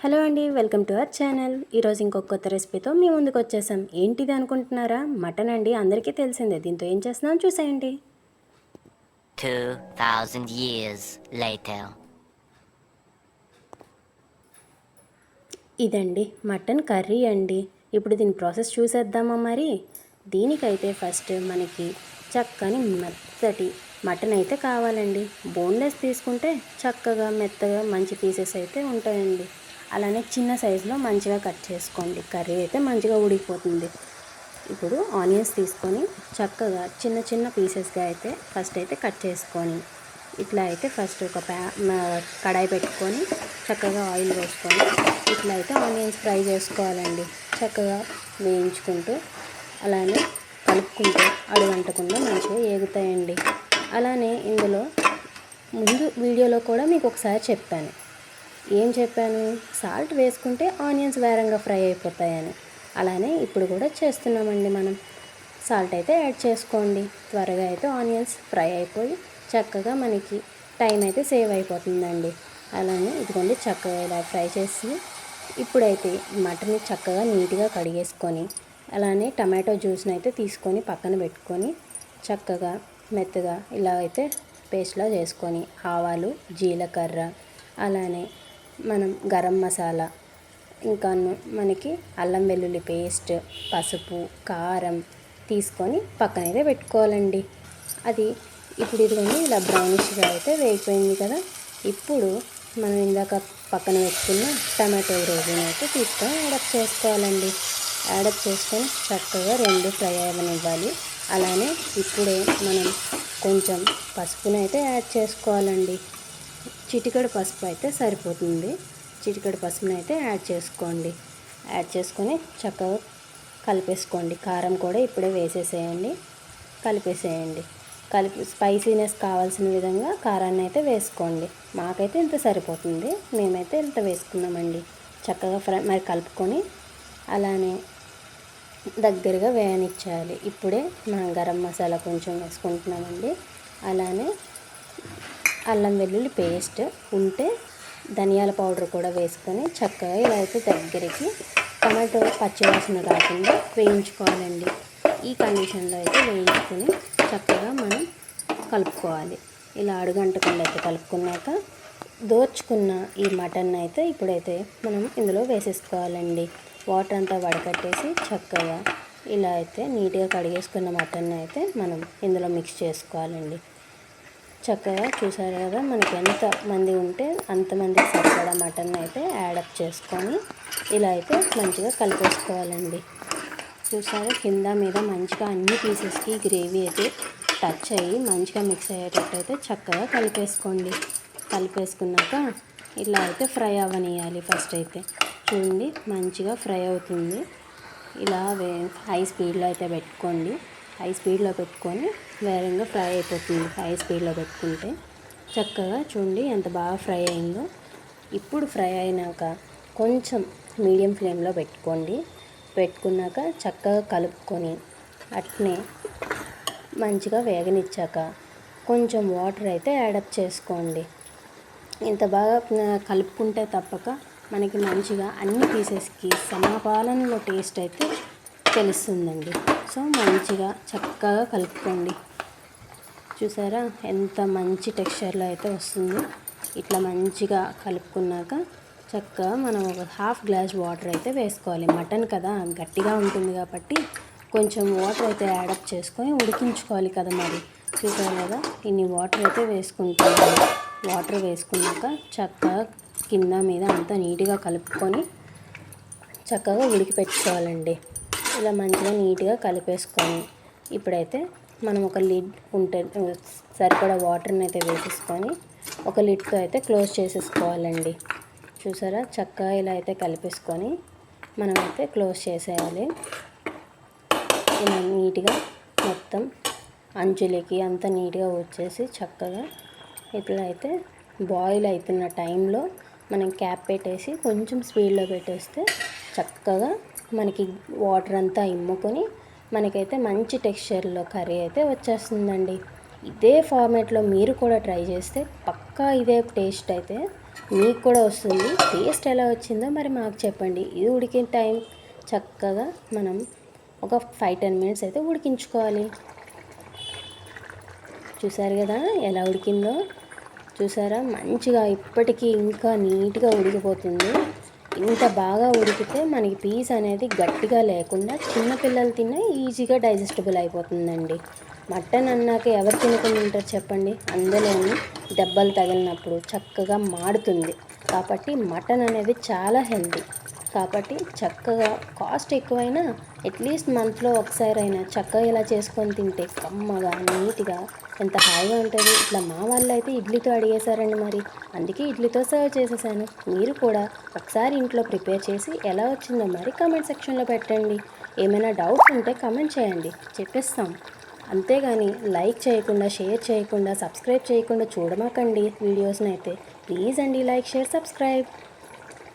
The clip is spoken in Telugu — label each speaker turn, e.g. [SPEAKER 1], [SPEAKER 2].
[SPEAKER 1] హలో అండి వెల్కమ్ టు అవర్ ఛానల్. ఈరోజు ఇంకొక కొత్త రెసిపీతో మీ ముందుకు వచ్చేసాం. ఏంటిది అనుకుంటున్నారా? మటన్ అండి అందరికీ తెలిసిందే. దీంతో ఏం చేస్తున్నాం చూసేయండి.
[SPEAKER 2] 2,000 years later.
[SPEAKER 1] ఇదండి మటన్ కర్రీ అండి. ఇప్పుడు దీని ప్రాసెస్ చూసేద్దామా మరి? దీనికైతే ఫస్ట్ మనకి చక్కని మెత్తటి మటన్ అయితే కావాలండి. బోన్లెస్ తీసుకుంటే చక్కగా మెత్తగా మంచి పీసెస్ అయితే ఉంటాయండి. అలానే చిన్న సైజులో మంచిగా కట్ చేసుకోండి. కర్రీ అయితే మంచిగా ఉడికిపోతుంది. ఇప్పుడు ఆనియన్స్ తీసుకొని చక్కగా చిన్న చిన్న పీసెస్గా అయితే ఫస్ట్ అయితే కట్ చేసుకొని ఇట్లా అయితే ఫస్ట్ ఒక ప్యా కడాయి పెట్టుకొని చక్కగా ఆయిల్ వేసుకొని ఇట్లా అయితే ఆనియన్స్ ఫ్రై చేసుకోవాలండి. చక్కగా వేయించుకుంటూ అలానే కలుపుకుంటూ అడుగంటకుండా మంచిగా ఏగుతాయండి. అలానే ఇందులో ముందు వీడియోలో కూడా మీకు ఒకసారి చెప్పాను ఏం చెప్పాను? సాల్ట్ వేసుకుంటే ఆనియన్స్ వేరంగా ఫ్రై అయిపోతాయని. అలానే ఇప్పుడు కూడా చేస్తున్నామండి మనం. సాల్ట్ అయితే యాడ్ చేసుకోండి. త్వరగా అయితే ఆనియన్స్ ఫ్రై అయిపోయి చక్కగా మనకి టైం అయితే సేవ్ అయిపోతుందండి. అలానే ఇదిగోండి చక్కగా ఇలా ఫ్రై చేసి ఇప్పుడైతే మటన్ని చక్కగా నీట్గా కడిగేసుకొని అలానే టమాటో జ్యూస్ని అయితే తీసుకొని పక్కన పెట్టుకొని చక్కగా మెత్తగా ఇలా అయితే పేస్ట్లా చేసుకొని ఆవాలు జీలకర్ర అలానే మనం గరం మసాలా ఇంకా మనకి అల్లం వెల్లుల్లి పేస్ట్ పసుపు కారం తీసుకొని పక్కనైతే పెట్టుకోవాలండి. అది ఇప్పుడు ఇదిగోండి ఇలా బ్రౌనిష్గా అయితే వేగిపోయింది కదా. ఇప్పుడు మనం ఇందాక పక్కన పెట్టుకున్న టమాటో గ్రేవీని అయితే తీసుకొని యాడప్ చేసుకోవాలండి. యాడప్ చేసుకొని చక్కగా రెండు ఫ్రై అవ్వనివ్వాలి అలానే ఇప్పుడే మనం కొంచెం పసుపునైతే యాడ్ చేసుకోవాలండి. చిటికడు పసుపు అయితే సరిపోతుంది. చిటికడు పసుపుని అయితే యాడ్ చేసుకోండి. యాడ్ చేసుకొని చక్కగా కలిపేసుకోండి. కారం కూడా ఇప్పుడే వేసేసేయండి. కలిపేసేయండి. కలిపి స్పైసీనెస్ కావాల్సిన విధంగా కారాన్ని అయితే వేసుకోండి. మాకైతే ఇంత సరిపోతుంది. మేమైతే ఇంత వేసుకున్నామండి. చక్కగా ఫ్రై మరి కలుపుకొని అలానే దగ్గరగా వేయనిచ్చేయాలి ఇప్పుడే మనం గరం మసాలా కొంచెం వేసుకుంటున్నామండి. అలానే అల్లం వెల్లుల్లి పేస్ట్ ఉంటే ధనియాల పౌడర్ కూడా వేసుకొని చక్కగా ఇలా అయితే దగ్గరికి టమాటో పచ్చివాసన రాకుండా వేయించుకోవాలండి. ఈ కండిషన్లో అయితే వేయించుకొని చక్కగా మనం కలుపుకోవాలి. ఇలా అడుగంటకుండా అయితే కలుపుకున్నాక దోచుకున్న ఈ మటన్ అయితే ఇప్పుడైతే మనం ఇందులో వేసేసుకోవాలండి. వాటర్ అంతా వడకట్టేసి చక్కగా ఇలా అయితే నీట్గా కడిగేసుకున్న మటన్ అయితే మనం ఇందులో మిక్స్ చేసుకోవాలండి. చక్కగా చూసారు కదా మనకి ఎంత మంది ఉంటే అంతమందికి సరిపడా మటన్ అయితే యాడప్ చేసుకొని ఇలా అయితే మంచిగా కలిపేసుకోవాలండి. చూసారా కింద మీద మంచిగా అన్ని పీసెస్కి గ్రేవీ అయితే టచ్ అయ్యి మంచిగా మిక్స్ అయ్యేటట్టు అయితే చక్కగా కలిపేసుకోండి. కలిపేసుకున్నాక ఇలా అయితే ఫ్రై అవ్వనియాలి ఫస్ట్ అయితే. చూడండి మంచిగా ఫ్రై అవుతుంది. ఇలా వే హై స్పీడ్లో అయితే పెట్టుకోండి. హై స్పీడ్లో పెట్టుకొని వేరంగా ఫ్రై అయిపోతుంది. హై స్పీడ్లో పెట్టుకుంటే చక్కగా చూడండి ఎంత బాగా ఫ్రై అయిందో. ఇప్పుడు ఫ్రై అయినాక కొంచెం మీడియం ఫ్లేమ్లో పెట్టుకోండి. పెట్టుకున్నాక చక్కగా కలుపుకొని అట్నే మంచిగా వేగనిచ్చాక కొంచెం వాటర్ అయితే యాడప్ చేసుకోండి. ఇంత బాగా కలుపుకుంటే తప్పక మనకి మంచిగా అన్ని పీసెస్కి సమాపాలనలో టేస్ట్ అయితే తెలుస్తుందండి. సో మంచిగా చక్కగా కలుపుకోండి. చూసారా? ఎంత మంచి టెక్స్చర్లో అయితే వస్తుంది. ఇట్లా మంచిగా కలుపుకున్నాక చక్కగా మనం ఒక హాఫ్ గ్లాస్ వాటర్ అయితే వేసుకోవాలి. మటన్ కదా గట్టిగా ఉంటుంది కాబట్టి కొంచెం వాటర్ అయితే యాడప్ చేసుకొని ఉడికించుకోవాలి కదా మరి. చూసారు కదా? ఇన్ని వాటర్ అయితే వేసుకుంటాము వాటర్ వేసుకున్నాక చక్కగా కింద మీద అంతా నీట్గా కలుపుకొని చక్కగా ఉడికి పెట్టుకోవాలండి ఇలా మంచిగా నీట్గా కలిపేసుకొని ఇప్పుడైతే మనం ఒక లిడ్ ఉంటే సరిపడా వాటర్ని అయితే వేసేసుకొని ఒక లిడ్తో అయితే క్లోజ్ చేసేసుకోవాలండి. చూసారా? చక్కగా ఇలా అయితే కలిపేసుకొని మనమైతే క్లోజ్ చేసేయాలి. ఇలా నీట్గా మొత్తం అంచులకి అంత నీట్గా వచ్చేసి చక్కగా ఇట్లా అయితే బాయిల్ అవుతున్న టైంలో మనం క్యాప్ పెట్టేసి కొంచెం స్పీడ్లో పెట్టేస్తే చక్కగా మనకి వాటర్ అంతా ఇమ్ముకొని మనకైతే మంచి టెక్స్చర్లో కర్రీ అయితే వచ్చేస్తుందండి. ఇదే ఫార్మేట్లో మీరు కూడా ట్రై చేస్తే పక్కా ఇదే టేస్ట్ అయితే మీకు కూడా వస్తుంది. టేస్ట్ ఎలా వచ్చిందో మరి మాకు చెప్పండి. ఇది ఉడికిన టైం చక్కగా మనం ఒక ఫైవ్ టెన్ మినిట్స్ అయితే ఉడికించుకోవాలి. చూసారు కదా ఎలా ఉడికిందో? చూసారా? మంచిగా ఇప్పటికీ ఇంకా నీట్గా ఉడికిపోతుంది. ఇంత బాగా ఉడికితే మనకి పీస్ అనేది గట్టిగా లేకుండా చిన్నపిల్లలు తిన్నా ఈజీగా డైజెస్టబుల్ అయిపోతుందండి. మటన్ అన్నాక ఎవరు తినకుండా ఉంటారు చెప్పండి? అందులోని దెబ్బలు తగిలినప్పుడు చక్కగా మాడుతుంది. కాబట్టి మటన్ అనేది చాలా హెల్తీ కాబట్టి చక్కగా కాస్ట్ ఎక్కువైనా అట్లీస్ట్ మంత్లో ఒకసారి అయినా చక్కగా ఇలా చేసుకొని తింటే కమ్మగా నీట్గా ఎంత హాయిగా ఉంటుంది. ఇట్లా మా వాళ్ళు అయితే ఇడ్లీతో అడిగేశారండి మరి. అందుకే ఇడ్లీతో సర్వ్ చేసేసాను. మీరు కూడా ఒకసారి ఇంట్లో ప్రిపేర్ చేసి ఎలా వచ్చిందో మరి కామెంట్ సెక్షన్లో పెట్టండి. ఏమైనా డౌట్స్ ఉంటే కామెంట్ చేయండి. చెప్పేస్తాం. అంతేగాని లైక్ చేయకుండా షేర్ చేయకుండా సబ్స్క్రైబ్ చేయకుండా చూడమాకండి వీడియోస్ని అయితే ప్లీజ్ అండి లైక్ షేర్ సబ్స్క్రైబ్.